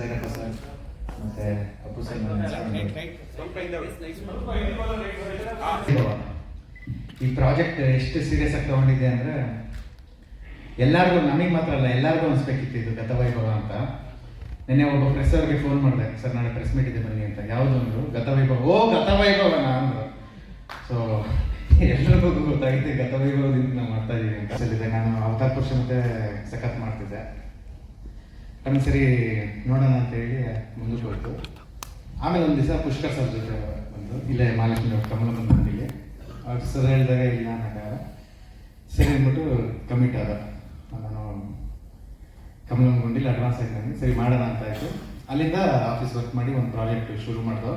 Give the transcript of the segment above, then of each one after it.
Bhyrappa sir ಮತ್ತೆ Appu sir ಈ project ಎಷ್ಟು ಸೀರಿಯಸ್ ಆಗಿ ತಗೊಂಡಿದೆ ಅಂದ್ರೆ ಎಲ್ಲರಿಗೂ ನಮಗೆ ಮಾತ್ರ ಅಲ್ಲ ಎಲ್ಲರಿಗೂ ಅನ್ಸ್ಬೇಕಿತ್ತು ಇದು ಗತವೈಭವ ಅಂತ. ನಿನ್ನೆ ಒಬ್ಬ ಪ್ರೆಸ್ ಅವ್ರಿಗೆ ಫೋನ್ ಮಾಡಿದೆ. ಸರ್ ನಾಳೆ ಪ್ರೆಸ್ ಮೀಟ್ ಇದೆ ಬನ್ನಿ ಅಂತ. ಯಾವುದೊಂದು ಅಂದ್ರು ಗತವೈಭವ ಓ ಗತವೈಭವನ ಅಂದ್ರು. ಸೊ ಎಲ್ಲರಿಗೂ ಗೊತ್ತಾಗಿದೆ ಗತವೈಭವದಿಂದ ನಾವು ಮಾಡ್ತಾ ಇದ್ದೀವಿ ಅಂತ. ನಾನು ಅವತಾರ ಪುರುಷ ಮತ್ತೆ ಸಖತ್ ಮಾಡ್ತಿದ್ದೆ. ಒಂದು ಸರಿ ನೋಡೋಣ ಅಂತ ಹೇಳಿ ಮುಂದಕ್ಕೆ ಹೋಯ್ತು ಆಮೇಲೆ ಒಂದು ದಿವಸ ಪುಷ್ಕರ್ ಸರ್ ಜೊತೆ ಬಂದು, ಇಲ್ಲೇ ಮಾಲೀಕನ ಕಮಲ ಬಂದಿಗೆ ಅವ್ರು ಸರ್ ಹೇಳಿದಾಗ ಇಲ್ಲ ಅನ್ನೋಕ್ಕಾಗಲ್ಲ ಸರಿ ಅಂದ್ಬಿಟ್ಟು ಕಮಿಟ್ ಆದ. ನಾನು ಕಮಲ ಗುಂಡಿಲಿ ಅಡ್ವಾನ್ಸ್ ಆಗಿ ಸರಿ ಮಾಡೋಣ ಅಂತ ಆಯಿತು. ಅಲ್ಲಿಂದ ಆಫೀಸ್ ವರ್ಕ್ ಮಾಡಿ ಒಂದು ಪ್ರಾಜೆಕ್ಟ್ ಶುರು ಮಾಡ್ದೋ.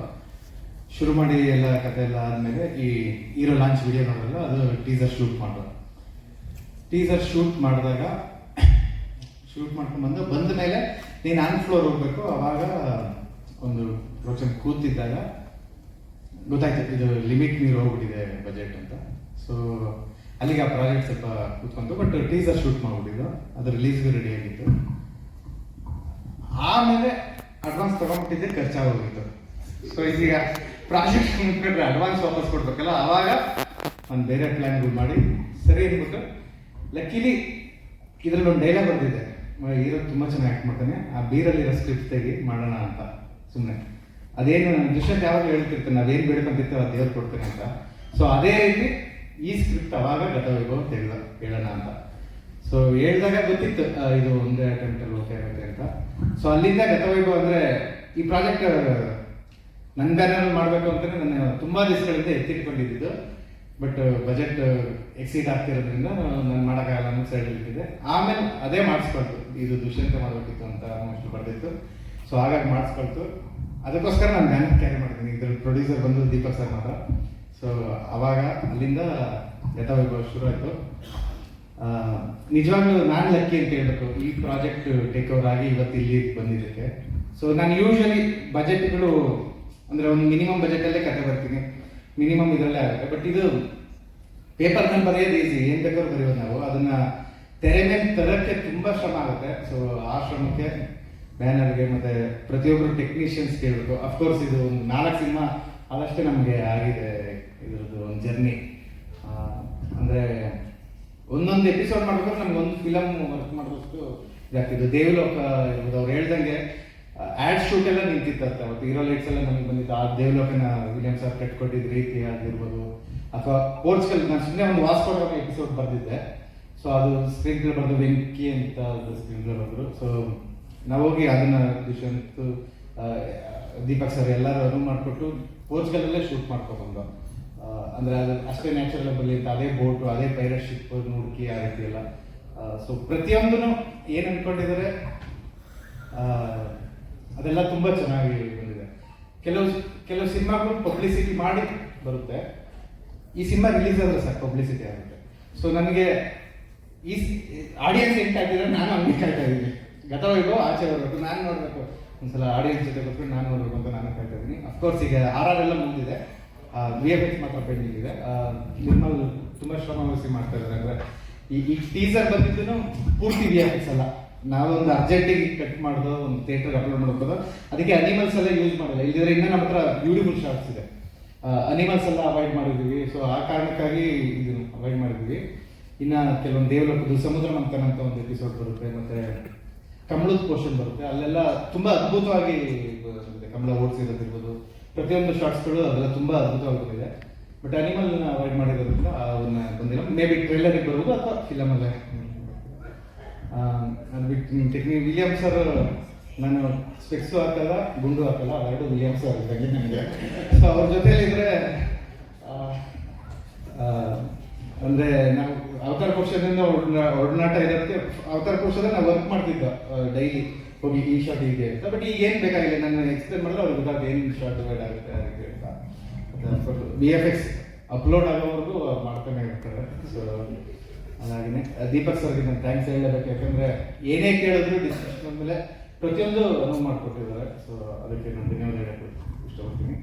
ಶುರು ಮಾಡಿ ಎಲ್ಲ ಕತೆ ಎಲ್ಲ ಆದಮೇಲೆ ಈ ಹೀರೋ ಲಾಂಚ್ ವಿಡಿಯೋ ನೋಡಿದ್ರಲ್ಲ ಅದು ಟೀಸರ್ ಶೂಟ್ ಮಾಡೋದು. ಟೀಸರ್ ಶೂಟ್ ಮಾಡಿದಾಗ ಶೂಟ್ ಮಾಡ್ಕೊಂಡು ಬಂದು. ಬಂದ ಮೇಲೆ ನೀನು ಆನ್ ಫ್ಲೋರ್ ಹೋಗ್ಬೇಕು. ಅವಾಗ ಒಂದು ಪ್ರೊಡಕ್ಷನ್ ಕೂತಿದ್ದಾಗ ಗೊತ್ತಾಯ್ತು, ಇದು ಲಿಮಿಟ್ ನೀರು ಹೋಗ್ಬಿಟ್ಟಿದೆ ಬಜೆಟ್ ಅಂತ. ಸೊ ಅಲ್ಲಿಗೆ ಆ ಪ್ರಾಜೆಕ್ಟ್ ಸ್ವಲ್ಪ ಕೂತ್ಕೊಂಡು. ಬಟ್ ಟೀಸರ್ ಶೂಟ್ ಮಾಡ್ಬಿಟ್ಟಿದ್ದು. ಅದು ರಿಲೀಸ್ಗೆ ರೆಡಿ ಆಗಿತ್ತು. ಆಮೇಲೆ ಅಡ್ವಾನ್ಸ್ ತಗೊಂಡ್ಬಿಟ್ಟಿದ್ದೆ ಖರ್ಚಾಗೋಗಿತ್ತು ಸೊ ಇದೀಗ ಪ್ರಾಜೆಕ್ಟ್ ಮುಗಿದ್ರೆ ಅಡ್ವಾನ್ಸ್ ವಾಪಸ್ ಕೊಡ್ಬೇಕಲ್ಲ? ಅವಾಗ ಒಂದು ಬೇರೆ ಪ್ಲ್ಯಾನ್ಗಳು ಮಾಡಿ. ಸರಿ ಅಂದ್ಬಿಟ್ಟು ಲಕ್ಕಿಲಿ ಇದರಲ್ಲಿ ಒಂದು ಡೈಲಾಗ್ ಬಂದಿದೆ ಹೀರೋ ತುಂಬ ಚೆನ್ನಾಗಿ ಆಕ್ಟ್ ಮಾಡ್ತಾನೆ. ಆ ಬೀರಲ್ಲಿರೋ ಸ್ಕ್ರಿಪ್ಟ್ ತೆಗಿ ಮಾಡೋಣ ಅಂತ ಸುಮ್ಮನೆ ಅದೇನು ದುಷ್ಯಂತ್ ಯಾವಾಗ ಹೇಳ್ತಿರ್ತಾನೆ, ಅದೇನು ಬೇಡ್ಕೊಂತಿರ್ತಾವೆ ಅದು ದೇವ್ರು ಕೊಡ್ತಾನೆ ಅಂತ. ಸೊ ಅದೇ ರೀತಿ ಈ ಸ್ಕ್ರಿಪ್ಟ್ ಅವಾಗ ಗತವೈಭವ ಹೇಳ ಹೇಳೋಣ ಅಂತ. ಸೊ ಹೇಳಿದಾಗ ಗೊತ್ತಿತ್ತು ಇದು ಒಂದೇ ಅಟೆಂಪ್ಟ್ ಅಲ್ಲಿ ಓಕೆ ಆಗುತ್ತೆ ಅಂತ. ಸೊ ಅಲ್ಲಿಂದ ಗತವೈಭವ ಅಂದರೆ, ಈ ಪ್ರಾಜೆಕ್ಟ್ ನನ್ನ ಬ್ಯಾನರ್ ಮಾಡಬೇಕು ಅಂತಲೇ ನಾನು ತುಂಬ ದಿವಸಗಳಿಂದ ಎತ್ತಿಟ್ಕೊಂಡಿದ್ದು. ಬಟ್ ಬಜೆಟ್ ಎಕ್ಸೀಡ್ ಆಗ್ತಿರೋದ್ರಿಂದ ನಾನು ಮಾಡೋಕ್ಕಾಗಲ್ಲ ಅನ್ನೋ ಸೈಡ್ ಇಟ್ಟಿದ್ದೆ. ಆಮೇಲೆ ಅದೇ ಮಾಡಿಸ್ಕೊಳ್ತು. ಇದು ದುಷ್ಯಂತ ಮಾಡಬೇಕಿತ್ತು ಅಂತ ಅಷ್ಟು ಬರ್ತಿತ್ತು ಸೊ ಹಾಗಾಗಿ ಮಾಡಿಸ್ಕೊಳ್ತು. ಅದಕ್ಕೋಸ್ಕರ ನಾನು ಬ್ಯಾನರ್ ಕ್ಯಾರಿ ಮಾಡ್ತೀನಿ. ಇದ್ರ ಪ್ರೊಡ್ಯೂಸರ್ ಬಂದು ದೀಪಕ್ ಸರ್ ಮಾತ್ರ. ಸೊ ಅವಾಗ ಅಲ್ಲಿಂದ ಯಥಾವೈಭವ ಶುರು ಆಯಿತು. ನಿಜವಾಗ್ಲೂ ನಾನು ಲಕ್ಕಿ ಅಂತ ಹೇಳಬೇಕು. ಈ ಪ್ರಾಜೆಕ್ಟ್ ಟೇಕ್ ಓವರ್ ಆಗಿ ಇವತ್ತು ಇಲ್ಲಿ ಬಂದಿದ್ದಕ್ಕೆ. ಸೊ ನಾನು ಯೂಶ್ವಲಿ ಬಜೆಟ್ಗಳು ಅಂದರೆ ಒಂದು ಮಿನಿಮಮ್ ಬಜೆಟಲ್ಲೇ ಕತೆ ಬರ್ತೀನಿ. ಮಿನಿಮಮ್ ಇದರಲ್ಲೇ ಆಗುತ್ತೆ. ಬಟ್ ಇದು ಪೇಪರ್ ಮೇಲೆ ಬರೆಯೋದು ಈಸಿ ಏನ್ ಬೇಕಾದ್ರೂ ಬರೆಯೋದು ನಾವು. ಅದನ್ನ ತೆರೆ ಮೇಲೆ ತರಕ್ಕೆ ತುಂಬಾ ಶ್ರಮ ಆಗುತ್ತೆ. ಸೊ ಆ ಶ್ರಮಕ್ಕೆ ಬ್ಯಾನರ್ಗೆ ಮತ್ತೆ ಪ್ರತಿಯೊಬ್ಬರು ಟೆಕ್ನಿಷಿಯನ್ಸ್ ಕೇಳಬೇಕು. ಅಫ್ಕೋರ್ಸ್ ಇದು ಒಂದು ನಾಲ್ಕು ಸಿನಿಮಾ ಅದಷ್ಟೇ ನಮಗೆ ಆಗಿದೆ ಇದರದ್ದು ಒಂದು ಜರ್ನಿ ಅಂದ್ರೆ ಒಂದೊಂದು ಎಪಿಸೋಡ್ ಮಾಡ್ಬೇಕಾದ್ರೆ ನಮ್ಗೆ ಒಂದು ಫಿಲಮ್ ವರ್ಕ್ ಮಾಡಿದಷ್ಟು ಇದಾಗ್ತಿದ್ದು ದೇವಲೋಕ ಇರ್ಬೋದು ಅವ್ರು ಹೇಳ್ದಂಗೆ ಆಡ್ ಶೂಟ್ ಎಲ್ಲ ನಿಂತಿತ್ತಂತೆ, ಅವತ್ತು ಹೀರೋ ಲೈಟ್ಸ್ ಎಲ್ಲ ನಮಗೆ ಬಂದಿತ್ತು. ಆ ದೇವಲೋಕನ ವಿಲಿಯಮ್ ಸರ್ ಕಟ್ಕೊಟ್ಟಿದ್ದ ರೀತಿ ಆಗಿರ್ಬೋದು. ಅಥವಾ ಪೋರ್ಚುಗಲ್ ನಾನು ಸುಮ್ಮನೆ ಒಂದು ವಾಸ್ಕೋಟ್ ಎಪಿಸೋಡ್ ಬರೆದಿದ್ದೆ. ಸೊ ಅದು ಸ್ಕ್ರೀನ್ ಪ್ಲೇ ಬರೆದು ವೆಂಕಿ ಅಂತ ಸ್ಕ್ರೀನ್ ಪ್ಲೇ ಬರೆದ್ರು. ಸೊ ನಾವು ಹೋಗಿ ಅದನ್ನ ದುಷ್ಯಂತ್ ದೀಪಕ್ ಸರ್ ಎಲ್ಲರೂ ಅನುವು ಮಾಡಿಕೊಟ್ಟು ಪೋರ್ಚುಗಲಲ್ಲೇ ಶೂಟ್ ಮಾಡ್ಕೊಬಂದು. ಅಂದರೆ ಅದು ಅಷ್ಟೇ ನ್ಯಾಚುರಲ್ ಬರಲಿ ಅಂತ, ಅದೇ ಬೋಟು ಅದೇ ಪೈರಟ್ ಶಿಪ್ ನುಡ್ಕಿ ಆ ರೀತಿ ಎಲ್ಲ. ಸೊ ಪ್ರತಿಯೊಂದೂ ಏನು ಅಂದ್ಕೊಂಡಿದ್ದಾರೆ ಅದೆಲ್ಲ ತುಂಬಾ ಚೆನ್ನಾಗಿ ಬಂದಿದೆ. ಕೆಲವು ಕೆಲವು ಸಿನಿಮಾಗಳು ಪಬ್ಲಿಸಿಟಿ ಮಾಡಿ ಬರುತ್ತೆ. ಈ ಸಿನಿಮಾ ರಿಲೀಸ್ ಆದ್ರೆ ಸರ್ ಪಬ್ಲಿಸಿಟಿ ಆಗುತ್ತೆ. ಸೊ ನನಗೆ ಈ ಆಡಿಯನ್ಸ್ ಎಂಟಾಗಿದ್ರೆ ನಾನು ಹಂಗೆ ಕಾಯ್ತಾ ಇದ್ದೀನಿ. ಗತವೈಭವ ಆಚೆ ಬರಬೇಕು ನಾನು ನೋಡ್ಬೇಕು. ಒಂದ್ಸಲ ಆಡಿಯನ್ಸ್ ಜೊತೆ ಕೂತ್ಕೊಂಡು ನಾನು ನೋಡಬೇಕು ಅಂತ ನಾನು ಕಾಯ್ತಾ ಇದ್ದೀನಿ. ಅಫ್ಕೋರ್ಸ್ ಈಗ ಆರ್ ಆರ್ ಎಲ್ಲ ಮುಂದಿದೆ. ವಿ ಎಫ್ ಎಕ್ಸ್ ಮಾತ್ರ ಪೆಂಡಿಂಗ್ ಇದೆ. ನಿರ್ಮಲ್ ತುಂಬಾ ಶ್ರಮ ವಹಿಸಿ ಮಾಡ್ತಾ ಇದ್ದಾರೆ. ಅಂದ್ರೆ ಈ ಈ ಟೀಸರ್ ಬಂದಿದ್ದು ಪೂರ್ತಿ ವಿ ಎಫ್ ಎಕ್ಸ್ ಅಲ್ಲ. ನಾವೊಂದು ಅರ್ಜೆಂಟಿಗೆ ಕಟ್ ಮಾಡೋದು ಒಂದು ಥಿಯೇಟರ್ ಅಪ್ಲೋಡ್ ಮಾಡ್ಬೋದು ಅದಕ್ಕೆ ಅನಿಮಲ್ಸ್ ಎಲ್ಲ ಯೂಸ್ ಮಾಡಿಲ್ಲ. ಇಲ್ಲದ್ರೆ ಇನ್ನೂ ನಮ್ಮ ಹತ್ರ ಬ್ಯೂಟಿಫುಲ್ ಶಾರ್ಟ್ಸ್ ಇದೆ. ಅನಿಮಲ್ಸ್ ಎಲ್ಲ ಅವಾಯ್ಡ್ ಮಾಡಿದ್ವಿ ಸೊ ಆ ಕಾರಣಕ್ಕಾಗಿ ಇದು ಅವಾಯ್ಡ್ ಮಾಡಿದ್ವಿ ಇನ್ನ ಕೆಲವೊಂದು ದೇವಲೋಕದ್ದು ಸಮುದ್ರ ಮಂಥನ ಅಂತ ಒಂದು ಎಪಿಸೋಡ್ ಬರುತ್ತೆ. ಮತ್ತೆ ಕಮಲದ ಪೋರ್ಷನ್ ಬರುತ್ತೆ. ಅಲ್ಲೆಲ್ಲ ತುಂಬಾ ಅದ್ಭುತವಾಗಿ ಬಂದಿದೆ ಕಮಲ ಓಡಿಸಿರೋದಿರ್ಬೋದು ಪ್ರತಿಯೊಂದು ಶಾರ್ಟ್ಸ್ಗಳು ಅದೆಲ್ಲ ತುಂಬಾ ಅದ್ಭುತವಾಗಿ ಬಟ್ ಅನಿಮಲ್ ಅವಾಯ್ಡ್ ಮಾಡಿರೋದ್ರಿಂದ ಅವನ್ನ ಬಂದಿಲ್ಲ. ಮೇ ಬಿ ಟ್ರೈಲರಿಗೆ ಬರ್ಬೋದು ಅಥವಾ ಫಿಲಮ್ ಅಲ್ಲೇ. ಆ, ಅದು ಬಿಟ್ಟು ಟೆಕ್ನಿ ವಿಲಿಯಮ್ ಸರ್ ನಾನು ಸ್ಪೆಕ್ಸು ಹಾಕಲ್ಲ, ಗುಂಡು ಹಾಕಲ್ಲ, ಅವೆರಡು ವಿಲಿಯಮ್ ಸರ್ ಇದ್ದಂಗೆ ನನಗೆ. ಸೊ ಅವ್ರ ಜೊತೆಲಿ ಅಂದರೆ ನಾವು ಅವತಾರ ಒಡನಾ- ಒಡನಾಟ ಇರೋದಕ್ಕೆ ಅವತಾರ ಪುರುಷದ ನಾವು ವರ್ಕ್ ಮಾಡ್ತಿದ್ದ ಡೈಲಿ ಹೋಗಿ ಈ ಶಾರ್ಟ್ ಹೀಗೆ ಅಂತ. ಬಟ್ ಈಗ ಏನು ಬೇಕಾಗಿಲ್ಲ, ನಾನು ಎಕ್ಸ್ಪ್ಲೇನ್ ಮಾಡಿದ್ರೆ ಅವ್ರಿಗೆ ಗೊತ್ತಾಗುತ್ತೆ ಏನು ಶಾರ್ಟ್ ಬೇಡ ಆಗುತ್ತೆ ಅಂತ. ಬಿ ಎಫ್ ಎಕ್ಸ್ ಅಪ್ಲೋಡ್ ಆಗೋವರೆಗೂ ಮಾಡ್ತಾನೆ ಇರ್ತಾರೆ. ಸೊ ಹಾಗಾಗಿನೇ ದೀಪಕ್ ಸರ್ಗೆ ನಾನು ಥ್ಯಾಂಕ್ಸ್ ಹೇಳಬೇಕು ಯಾಕಂದ್ರೆ ಏನೇ ಕೇಳಿದ್ರು ಡಿಸ್ಕಷನ್ ಮೇಲೆ ಪ್ರತಿಯೊಂದು ಅನುವು ಮಾಡಿಕೊಟ್ಟಿದ್ದಾರೆ. ಸೊ ಅದಕ್ಕೆ ನಾನು ಧನ್ಯವಾದ ಹೇಳಕ್ಕೆ ಇಷ್ಟಪಡ್ತೀನಿ.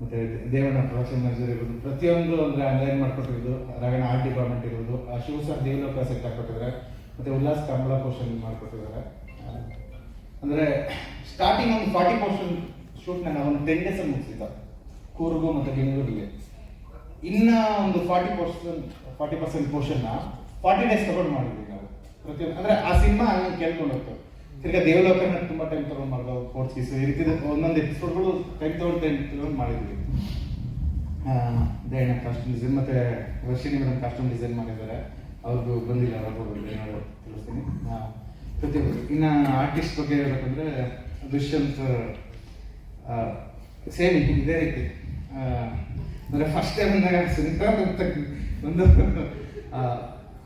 ಮತ್ತೆ ದೇವಣ್ಣ ಪ್ರೊಡಕ್ಷನ್ ಮ್ಯಾನೇಜರ್ ಇರ್ಬೋದು. ಪ್ರತಿಯೊಂದು ಅಂದ್ರೆ ಆನ್ಲೈನ್ ಮಾಡ್ಕೊಟ್ಟಿರೋದು ರಾಗಣ ಆರ್ಟ್ ಡಿಪಾರ್ಟ್ಮೆಂಟ್ ಇರ್ಬೋದು. ಆ ಶಿವ ಸರ್ ದೇವಲೋಕ ಸೆಟ್ ಹಾಕೊಟ್ಟಿದ್ದಾರೆ ಮತ್ತೆ ಉಲ್ಲಾಸ್ ಕಮಲಾ ಪೋರ್ಷನ್ ಮಾಡ್ಕೊಟ್ಟಿದ್ದಾರೆ. ಅಂದರೆ ಸ್ಟಾರ್ಟಿಂಗ್ ಒಂದು ಫಾರ್ಟಿ ಪೋರ್ಷನ್ ಶೂಟ್ ನಾನು ಒಂದು ಟೆನ್ ಡೇಸಲ್ಲಿ ಮುಗಿಸಿದ್ದ. ಕೂರ್ಗು ಮತ್ತು ಬೆಂಗಳೂರಿಗೆ. ಇನ್ನ ಒಂದು ಫಾರ್ಟಿ ಪರ್ಸೆಂಟ್ ಫಾರ್ಟಿ ಪರ್ಸೆಂಟ್ ಪೋರ್ಷನ್ನ ಫಾರ್ಟಿ ಡೇಸ್ ತಗೊಂಡು ಮಾಡಿದ್ವಿ ನಾವು. ಪ್ರತಿಯೊಂದು ಅಂದರೆ ಆ ಸಿನಿಮಾ ಹಂಗೆ ಕೇಳ್ಕೊಂಡು ಹೋಗ್ತು ತಿರ್ಗಾ ದೇವಲೋಕನ ತುಂಬ ಟೈಮ್ ತಗೊಂಡು ಮಾಡಿದ್ವು ಕೋರ್ಟ್ಸ್ ಈ ರೀತಿ ಒಂದೊಂದು ಎಪಿಸೋಡ್ಗಳು ಟೈಮ್ ತಗೊಂಡು ಟೈಮ್ ತಗೊಂಡು ಮಾಡಿದ್ವಿ. ದಯಣ ಕಾಸ್ಟ್ಯೂಮ್ ಡಿಸೈನ್ ಮತ್ತೆ ವರ್ಷಿನಿ ಮೇಡಮ್ ಕಾಸ್ಟ್ಯೂಮ್ ಡಿಸೈನ್ ಮಾಡಿದ್ದಾರೆ. ಅವ್ರಿಗೂ ಬಂದಿಲ್ಲ ಅವ್ರಿಗೂ ಏನಾದ್ರು ತಿಳಿಸ್ತೀನಿ. ಪ್ರತಿಯೊಬ್ಬರು ಇನ್ನು ಆರ್ಟಿಸ್ಟ್ ಬಗ್ಗೆ ಹೇಳ್ಬೇಕಂದ್ರೆ ದುಷ್ಯಂತ್ ಸೇಮ್ ಇದೇ ರೀತಿ ಅಂದ್ರೆ ಫಸ್ಟ್ ಟೈಮ್ ಬಂದಾಗ ಸಿನಿಮಾ ಒಂದು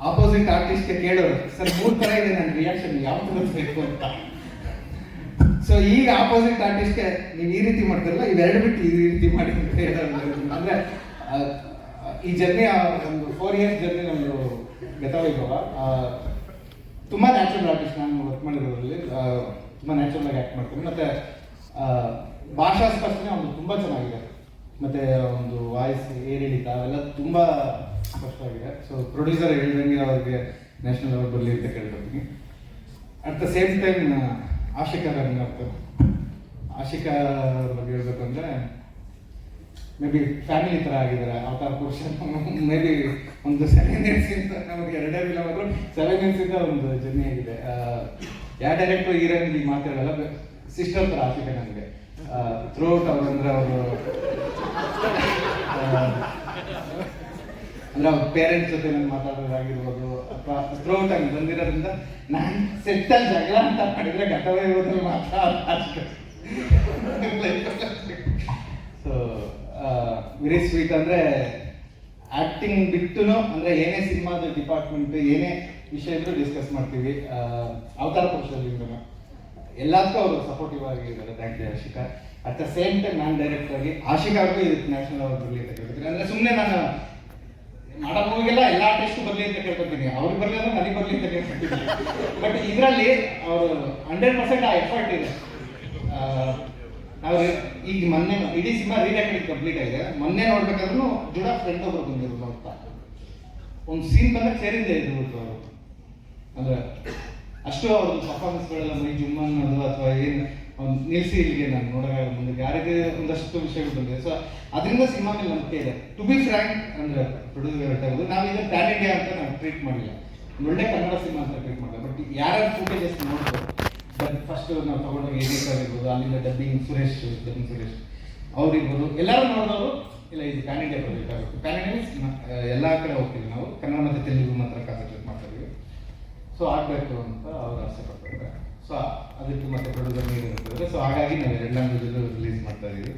ಆಪೋಸಿಟ್ ಆರ್ಟಿಸ್ಟ್ ಕೇಳೋರು, ಸರ್, ಮೂರು ಥರ ಇದೆ ನನ್ನ ರಿಯಾಕ್ಷನ್ ಯಾವ್ದು ಬೇಕು ಅಂತ? ಸೊ ಈಗ ಆಪೋಸಿಟ್ ಆರ್ಟಿಸ್ಟ್ಗೆ ನೀವು ಈ ರೀತಿ ಮಾಡ್ತಿರಲ್ಲ, ಇವೆರಡು ಬಿಟ್ಟು ಈ ರೀತಿ ಮಾಡಿ ಅಂತ ಅಂದ್ರೆ ಈ ಜರ್ನಿ ಒಂದು ಫೋರ್ ಇಯರ್ಸ್ ಜರ್ನಿ ನಮ್ಮದು ಗತವೈಭವ. ತುಂಬ ನ್ಯಾಚುರಲ್ ಆರ್ಟಿಸ್ಟ್ ನಾನು ವರ್ಕ್ ಮಾಡಿರೋದ್ರಲ್ಲಿ. ತುಂಬಾ ನ್ಯಾಚುರಲ್ ಆಗಿ ಆಕ್ಟ್ ಮಾಡ್ತೀನಿ. ಮತ್ತೆ ಭಾಷಾ ಸ್ಪಷ್ಟನೆ ಒಂದು ತುಂಬಾ ಚೆನ್ನಾಗಿದೆ. ಮತ್ತೆ ಒಂದು ವಾಯ್ಸ್ ಏರಿಳಿತ, ಅವೆಲ್ಲ ತುಂಬಾ ಸ್ಪಷ್ಟವಾಗಿದೆ. ಸೊ ಪ್ರೊಡ್ಯೂಸರ್ ಹೇಳಿದಂಗೆ ಅವ್ರಿಗೆ ನ್ಯಾಷನಲ್ ಅವಾರ್ಡ್ ಬರಲಿ ಅಂತ ಕೇಳ್ಕೊತೀನಿ. At the same time Ashika Ranganath Ashika ಅವ್ರ ಬಗ್ಗೆ ಹೇಳ್ಬೇಕು ಅಂದ್ರೆ ಮೇ ಬಿ ಫ್ಯಾಮಿಲಿ ಥರ ಆಗಿದ್ದಾರೆ. ಅವತಾರ ಪುರುಷ ಮೇ ಬಿ ಒಂದು ಸೆವೆನ್ ಇಯರ್ಸಿಂದ ನಮಗೆ ಎರಡೇ ಫಿಲಮ್ ಆದರೂ ಸೆವೆನ್ ಇಯರ್ಸಿಂದ ಒಂದು ಜರ್ನಿ ಆಗಿದೆ. ಯಾವ ಡೈರೆಕ್ಟ್ರು ಹೀರೋಯಿನ್ ಈಗ ಮಾತಾಡಲ್ಲ ಸಿಸ್ಟರ್ ಥರ ಆಶಿಕಾ ನನಗೆ ಅವ್ರು ಅಂದ್ರೆ ಅವರು ಅಂದ್ರೆ ಅವ್ರ ಪೇರೆಂಟ್ಸ್ ಜೊತೆ ನಾನು ಮಾತಾಡೋದಾಗಿರ್ಬೋದು ಅಥವಾ ಥ್ರೌಟ್ ಆಗಿ ಬಂದಿರೋದ್ರಿಂದ ನಾನು ಸೆಟ್ಟಲ್ಲಿ ಜಗಳ ಅಂತ ಮಾಡಿದ್ರೆ ಘಟವೇ ಹೋದ್ರೆ ಮಾತ್ರ ಸೊ ವೆರಿ ಸ್ವೀಟ್ ಅಂದ್ರೆ ಆಕ್ಟಿಂಗ್ ಬಿಟ್ಟು ಅಂದ್ರೆ ಏನೇ ಸಿನಿಮಾದ ಡಿಪಾರ್ಟ್ಮೆಂಟ್ ಏನೇ ವಿಷಯ ಇದ್ರೂ ಡಿಸ್ಕಸ್ ಮಾಡ್ತೀವಿ. ಅವತಾರ ಪುರುಷದಿಂದ ಎಲ್ಲದಕ್ಕೂ ಅವರು ಸಪೋರ್ಟಿವ್ ಆಗಿದ್ದಾರೆ thank you Ashika. At the same time ನಾನು ಡೈರೆಕ್ಟ್ ಆಗಿ ಆಶಿಕಾ ಅವ್ರಿಗೂ ಇದಕ್ಕೆ ನ್ಯಾಷನಲ್ ಅವಾರ್ಡ್ ಬರಲಿ ಅಂದ್ರೆ ಸುಮ್ಮನೆ ನಾನು ಮಾಡೋ ಮೂವಿಗೆಲ್ಲ ಎಲ್ಲ ಆರ್ಟಿಸ್ಟ್ ಬರಲಿ ಅಂತ ಕೇಳ್ಕೊತೀನಿ. ಅವ್ರಿಗೆ ಬರಲಿ ಅಂದ್ರೆ ನನಗೆ ಬರಲಿ ಅಂತ ಕೇಳ್ಕೊತೀನಿ. ಬಟ್ ಇದರಲ್ಲಿ ಅವರು ಹಂಡ್ರೆಡ್ ಪರ್ಸೆಂಟ್ ಆ ಎಫರ್ಟ್ ಇದೆ. ನಾವು ಈಗ ಮೊನ್ನೆ ಇಡೀ ಸಿನಿಮಾ ರೀರೆಕಾರ್ಡಿಂಗ್ ಕಂಪ್ಲೀಟ್ ಆಗಿದೆ. ಮೊನ್ನೆ ನೋಡ್ಬೇಕಾದ್ರು ಜುಡ ಫ್ರೆಂಡ್ ಒಬ್ರು ಬಂದಿರೋದು ನೋಡ್ತಾ ಒಂದು ಸೀನ್ ಬಂದಾಗ ಸೇರಿದ್ದೆ ಇದ್ಬಿಟ್ರು ಅವರು. ಅಂದ್ರೆ ಅಷ್ಟು ಅವ್ರದ್ದು ಪರ್ಫಾರ್ಮೆನ್ಸ್ಗಳೆಲ್ಲ ಮೈ ಜುಮ್ ಅನ್ನೋದು ಅಥವಾ ಏನು ಒಂದು ಇಲ್ಲಿಗೆ ನಾನು ನೋಡೋಕೆ ಮುಂದೆ ಯಾರಿಗೆ ಒಂದಷ್ಟು ವಿಷಯಗಳು ಬಂದಿದೆ ಸೊ ಅದರಿಂದ ಸಿನಿಮಾ ಮೇಲೆ ನಂಬಿಕೆ ಇದೆ. ಟು ಬಿ ಫ್ರ್ಯಾಂಕ್ ಅಂದ್ರೆ ಪ್ರೊಡ್ಯೂಸರ್ ನಾವು ಇದನ್ನ ಪ್ಯಾನ್ ಇಂಡಿಯಾ ಅಂತ ನಾನು ಟ್ರೀಟ್ ಮಾಡಿಲ್ಲ. ಒಳ್ಳೆ ಕನ್ನಡ ಸಿನಿಮಾ ಅಂತ ಟ್ರೀಟ್ ಮಾಡಿಲ್ಲ. ಬಟ್ ಯಾರು ಫುಟೇಜಸ್ ನೋಡ್ಬೋದು ಬಟ್ ಫಸ್ಟ್ ನಾವು ತಗೊಂಡೋಗಿ ಏನೇಕರ್ ಆಗಿರ್ಬೋದು ಅಲ್ಲಿಂದ ಡಬ್ಬಿಂಗ್ ಸುರೇಶ್ ಡಬ್ಬಿಂಗ್ ಸುರೇಶ್ ಅವರಿರ್ಬೋದು. ಎಲ್ಲರೂ ನೋಡಿದವರು, ಇಲ್ಲ, ಇದು ಪ್ಯಾನ್ ಇಂಡಿಯಾ ಆಗುತ್ತೆ. ಪ್ಯಾನ್ ಇಂಡಿಯಾ ಎಲ್ಲ ಕಡೆ ಹೋಗ್ತೀವಿ ನಾವು. ಕನ್ನಡ ಮತ್ತು ತೆಲುಗು ಮಾತ್ರ ಕಾನ್ಸಂಟ್ರೇಟ್ ಮಾಡ್ತಾ ಇದೀವಿ ಸೊ ಆಗಬೇಕು ಅಂತ ಅವ್ರು ಆಸೆ ಪಡ್ತಾರೆ. ಸೊ ಅದಕ್ಕೆ ಮತ್ತೆ ಪ್ರೊಡ್ಯೂಸರ್ ನೀರು ಇರ್ತದೆ ಸೊ ಹಾಗಾಗಿ ನಾವು ಎರಡು ಲ್ಯಾಂಗ್ವೇಜಲ್ಲೂ ರಿಲೀಸ್ ಮಾಡ್ತಾ ಇದೀವಿ.